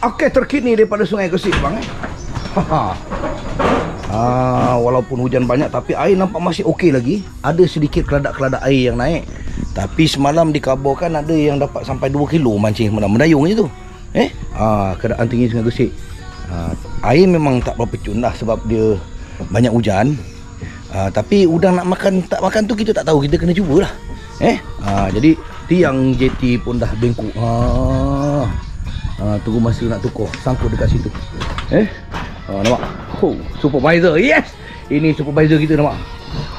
Okey, terkini daripada Sungai Gesik bang eh. Ha. Ah, walaupun hujan banyak tapi air nampak masih okey lagi. Ada sedikit keladak-keladak air yang naik. Tapi semalam dikabarkan ada yang dapat sampai 2 kilo mancing semalam mendayung je tu. Eh? Ah, keadaan tinggi Sungai Gesik. Ah, air memang tak berapa cun lah sebab dia banyak hujan. Ah, tapi udang nak makan tak makan tu kita tak tahu kita kena cubalah. Eh? Ah, jadi tiang JT pun dah bengkok. Ah. Ah, tunggu masa nak tukar sangkut dekat situ. Eh? Ah, nampak? Oh, supervisor. Yes. Ini supervisor kita nampak.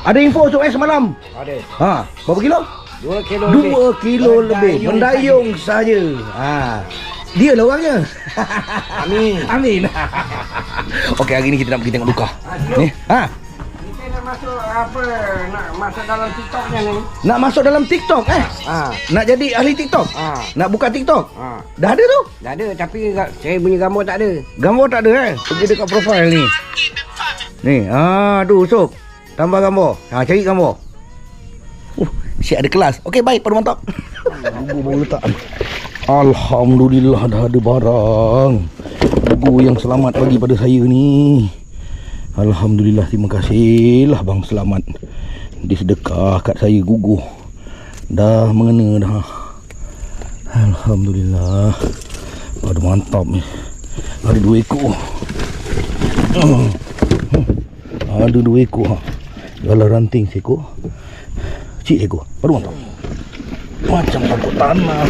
Ada info tu eh semalam. Ada. Ha, berapa kilo? Dua kilo Dua kilo lebih. Mendayung saja. Ha. Dia lah orangnya. Amin. Amin. Okey, hari ni kita nak pergi tengok duka. Ni. Ha. Masuk apa? Nak masuk dalam TikToknya ni. Nak masuk dalam TikTok eh? Ha. Nak jadi ahli TikTok? Ha. Nak buka TikTok? Ha. Dah ada tu? Dah ada tapi saya punya gambar tak ada. Gambar tak ada eh? Pergi dekat profil ni. Ni, ah, tu Sok. Tambah gambar. Ha, cari gambar. Uh, si ada kelas. Okey, baik, pada mantap. Buku baru letak. Alhamdulillah dah ada barang. Buku yang selamat bagi pada saya ni. Alhamdulillah, terima kasih lah bang selamat. Dia sedekah kat saya guguh. Dah mengena dah. Alhamdulillah. Aduh mantap ni. Ada dua ekor. Ada dua ekor ha. Ranting seekor. Cik ekor. Baru mantap. Macam takut tanah.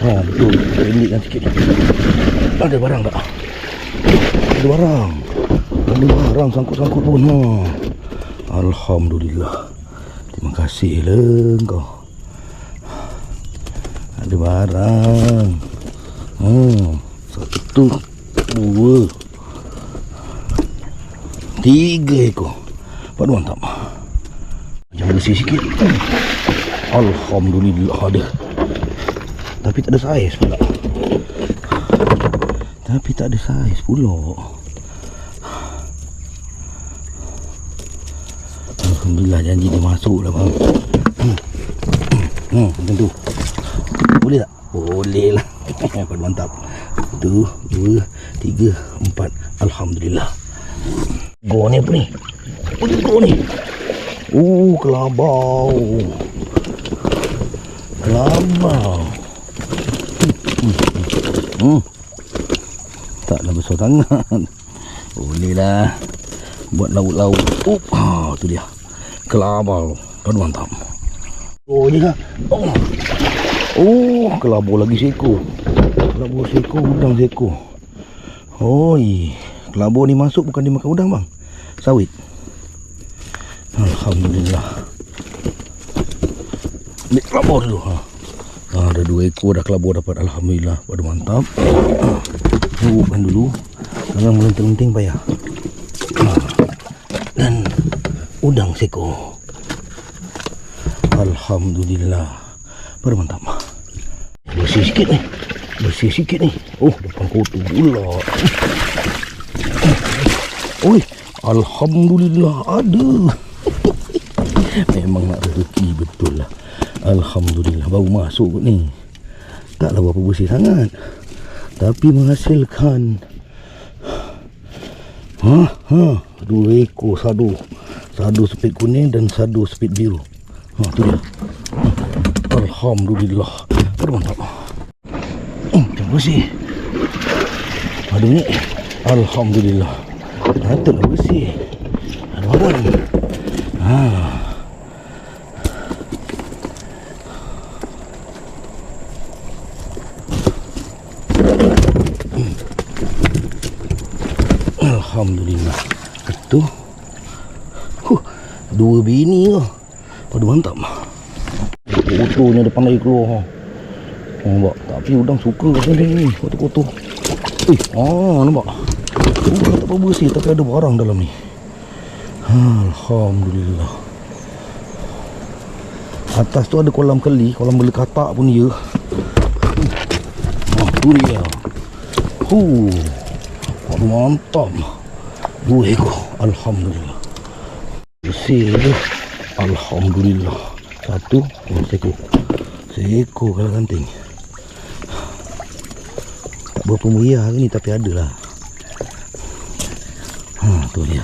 Ha betul. Pendekkan sikit. Ada barang tak? Ada barang. Ada barang sangkut-sangkut pun ha. Alhamdulillah. Terima kasih lah kau. Ada barang. Hmm. Satu, dua, tiga ekor. Padu mantap. Jangan bersih sikit. Alhamdulillah ada. Tapi tak ada saiz pula. Tapi tak ada saiz pula. Alhamdulillah janji dia masuk lah bang. Hmm. Hmm, tu. Boleh tak? Boleh lah. Mantap. Satu, dua, tiga, empat. Alhamdulillah. Go ni apa ni? Apa ni go ni? Uh, kelabau. Kelabau. Hmm. hmm. Taklah besar sangat. Boleh lah. Buat lauk-lauk. Oh, ah, tu dia. Kelabau. Padu mantap. Oh, ni lah. Oh. Oh, kelabau lagi seekor. Kelabau seekor, udang seekor. Oi, kelabau ni masuk bukan dimakan udang bang. Sawit. Alhamdulillah. Ambil kelabau dulu. Ha. ha. ada dua ekor dah kelabau dapat. Alhamdulillah. Pada mantap. Tunggukan dulu. Jangan melenting-lenting payah. Ha. Dan udang seekor. Alhamdulillah. Pada mantap. Bersih sikit ni. Bersih sikit ni. Oh, depan kotor pula. Oi, Alhamdulillah ada. Memang nak rezeki betul lah. Alhamdulillah baru masuk ni. Taklah berapa bersih sangat. Tapi menghasilkan Ha, ha, dua ekor sadu. Sadu sepit kuning dan sadu sepit biru. Ha, tu dia. Ha. Alhamdulillah. Aduh mantap. Hmm, macam bersih. Aduh ni. Alhamdulillah. Patutlah bersih. Ada barang. Ha. Alhamdulillah. Itu. Dua bini ke? Aduh mantap. Kotornya depan air keluar. Ha. Nampak? Tapi udang suka macam ni. Kotor-kotor. Eh, ah, nampak? Udang tak apa bersih tapi ada barang dalam ni. Alhamdulillah. Atas tu ada kolam keli, kolam bela katak pun dia. Ah, tu dia. Huh. Mantap. Dua ekor. Alhamdulillah. Bersih je. Alhamdulillah. Satu, oh, seekor. Seekor kalau ganting. Tak berapa meriah hari ni tapi ada lah. Ha, tu dia.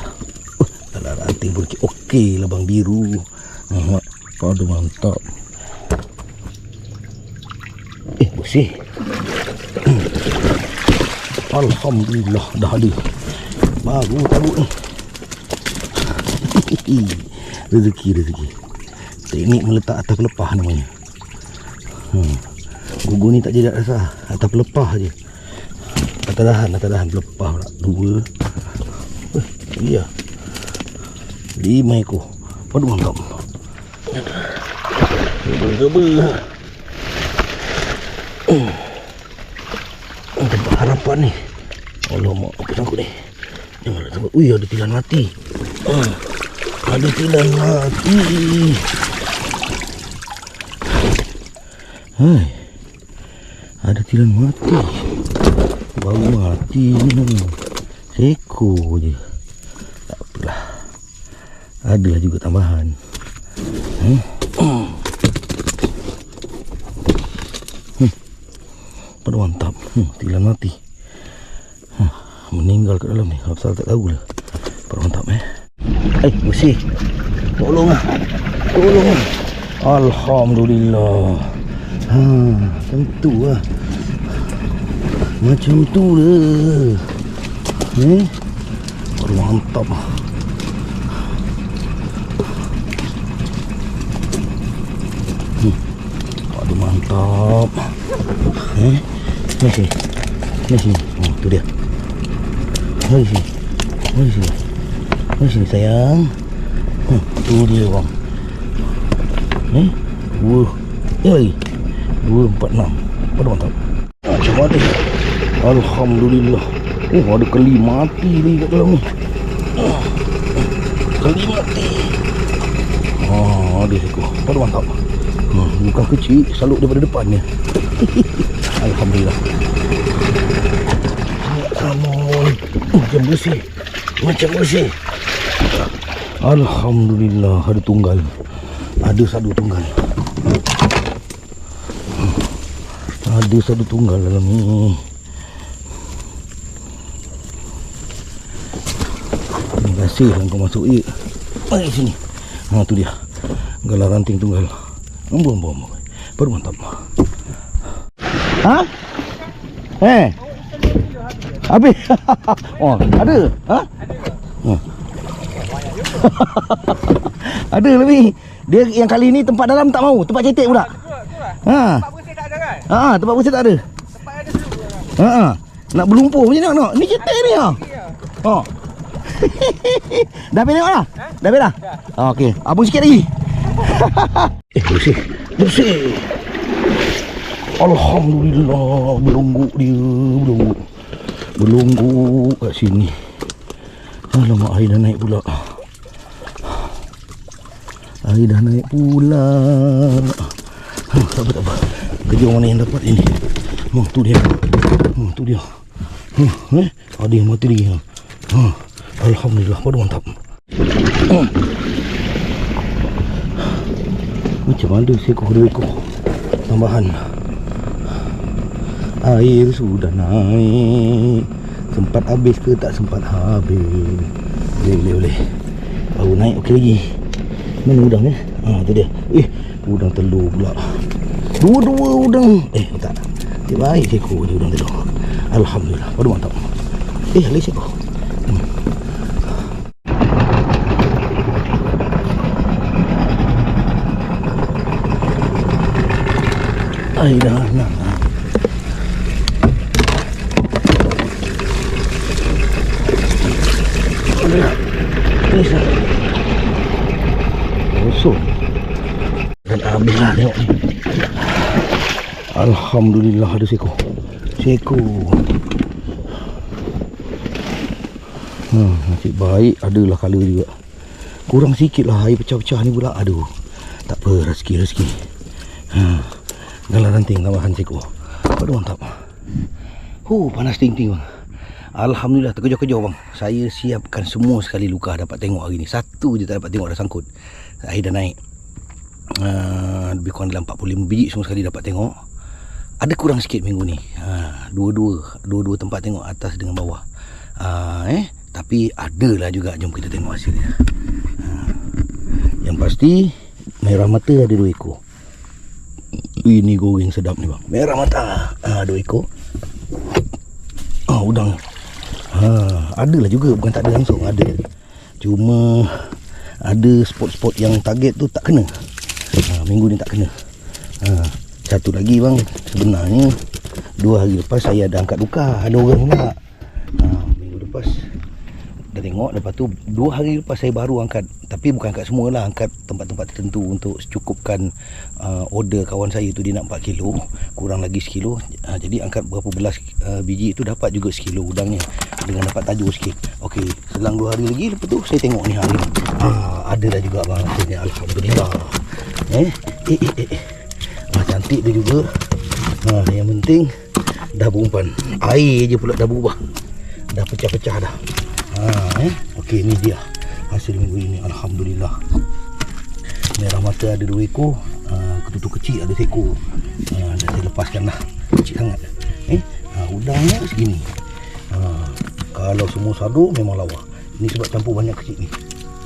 Oh, alah ranting pun okey. Lah bang biru. Ha, pada mantap. Eh, bersih. Hmm. Alhamdulillah dah ada. Baru tahu ni. Rezeki rezeki. Teknik meletak atas pelepah namanya. Hmm. Gugur ni tak jadi rasa atas pelepah je. Tak tahan, tak tahan pelepah pula. Dua. Eh, iya. Lima ekor. Waduh mantap. Geba-geba. Oh. Oh, tempat harapan ni. Alamak, apa sangkut ni? Jangan nak. Ui, ada tilan mati. Ah, ada tilan mati. Hai. Ada tilan mati. Baru mati. Seko je. Tak apalah. Adalah juga tambahan. Hmm. Pada mantap. Hmm, tilan mati. Hmm. Meninggal kat dalam ni. Apa tak tahu lah. Pada mantap eh. Eh, bersih. Tolong lah. Tolong lah. Alhamdulillah. Ha, macam tu lah. Macam tu lah. Eh? Pada mantap lah. Aduh mantap. Eh? Ni sini. Ni sini. Oh, tu dia. Mari sini. Mari sini. Mari sini sayang. Hmm, tu dia bang. Eh? Dua. Ni lagi. Dua, empat, enam. Pada mantap. Macam mana? Alhamdulillah. Oh, ada keli mati ni kat dalam ni. Ah, Keli mati. Ah, ada seekor. Pada mantap. Hmm, bukan kecil, saluk daripada depan ni. Alhamdulillah. Uh, macam bersih. Macam bersih. Alhamdulillah ada tunggal. Ada satu tunggal. Ada satu tunggal dalam ni. Terima kasih yang kau masuk ya. Mari sini. Ha tu dia. Galah ranting tunggal. Ambon, ambon, ambon. Baru mantap. Ha? Eh. Habis. oh, ada. Ha? Oh. ada lebih. Dia yang kali ni tempat dalam tak mau, tempat cetek pula. Ha. Tempat bersih tak ada kan? Ha, tempat bersih tak ada. Tempat ada dulu. Ha. ha. Nak berlumpur macam ni nak. Ni cetek ni ah. Ha. dah habis tengok dah? Dah habis dah? Ah, okey. Abang sikit lagi. eh, bersih. Bersih. Alhamdulillah. Belungguk dia. Belungguk. Belungguk kat sini. Alamak, air dah naik pula. Air dah naik pula. Ha, tak apa, tak apa. Kerja mana yang dapat ini. Oh, tu dia. Oh, tu dia. Huh, eh? Ada yang mati lagi. Ha. Alhamdulillah, pada mantap. Macam mana seekor dua ekor tambahan. Air sudah naik. Sempat habis ke tak sempat habis. Boleh, boleh, boleh. Baru naik okey lagi. Mana udang ni? Ha, tu dia. Eh, udang telur pula. Dua-dua udang. Eh, tak. Dia baik seekor je udang telur. Alhamdulillah, pada mantap. Eh, lagi seekor. Hmm. Ay, dah nak. Habislah tengok ni. Alhamdulillah ada seko. Seko. Hmm, nasib baik adalah color juga. Kurang sikit lah air pecah-pecah ni pula. Aduh. Tak apa, rezeki-rezeki. Hmm. Galah ranting tambahan seko. Aduh mantap. Huh, panas ting-ting bang. Alhamdulillah terkejut-kejut bang. Saya siapkan semua sekali luka dapat tengok hari ni. Satu je tak dapat tengok dah sangkut. Air dah naik. Uh, lebih kurang dalam 45 biji semua sekali dapat tengok. ada kurang sikit minggu ni. Ha, dua-dua, dua-dua tempat tengok atas dengan bawah. Ha, eh, tapi adalah juga jom kita tengok hasilnya. Ha. Yang pasti merah mata ada dua ekor. Ini goreng sedap ni bang. Merah mata. Ha, dua ekor. Ah, udang. Ha, adalah juga bukan tak ada langsung, ada. Cuma ada spot-spot yang target tu tak kena. Ha, minggu ni tak kena. Ha, satu lagi bang, sebenarnya dua hari lepas saya ada angkat duka, ada orang pula. Ha, minggu lepas. Dah tengok lepas tu dua hari lepas saya baru angkat. Tapi bukan angkat semua lah angkat tempat-tempat tertentu untuk secukupkan uh, order kawan saya tu. Dia nak 4 kilo kurang lagi sekilo. Uh, jadi angkat berapa belas uh, biji itu dapat juga sekilo udangnya. Dengan dapat tajuk sikit. Okey, selang dua hari lagi lepas tu saya tengok ni hari. Ni ah, ada dah juga bang. Alhamdulillah eh eh eh eh. Ah, cantik dia juga ah, yang penting dah berumpan air je pula dah berubah dah pecah-pecah dah Ha, eh? Okey, ni dia hasil minggu ini. Alhamdulillah. Merah mata ada dua ekor. Uh, ketutup kecil ada seekor. Uh, dah saya lepaskan lah. Kecil sangat. Eh? Uh, udangnya segini. Uh, kalau semua sadu memang lawa. Ini sebab campur banyak kecil ni.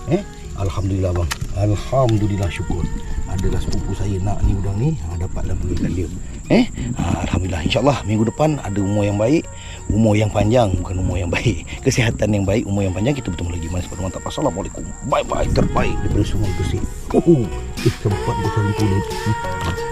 Eh? Alhamdulillah bang. Alhamdulillah syukur. Adalah sepupu saya nak ni udang ni. Ha, dapatlah belikan dia. Eh? Ha, Alhamdulillah. InsyaAllah minggu depan ada umur yang baik. Umur yang panjang. Bukan umur yang baik. Kesihatan yang baik. Umur yang panjang. Kita bertemu lagi. Manis pada mantap. Assalamualaikum. Bye-bye. Terbaik daripada semua bersih. Oh, eh, sempat bersih pun.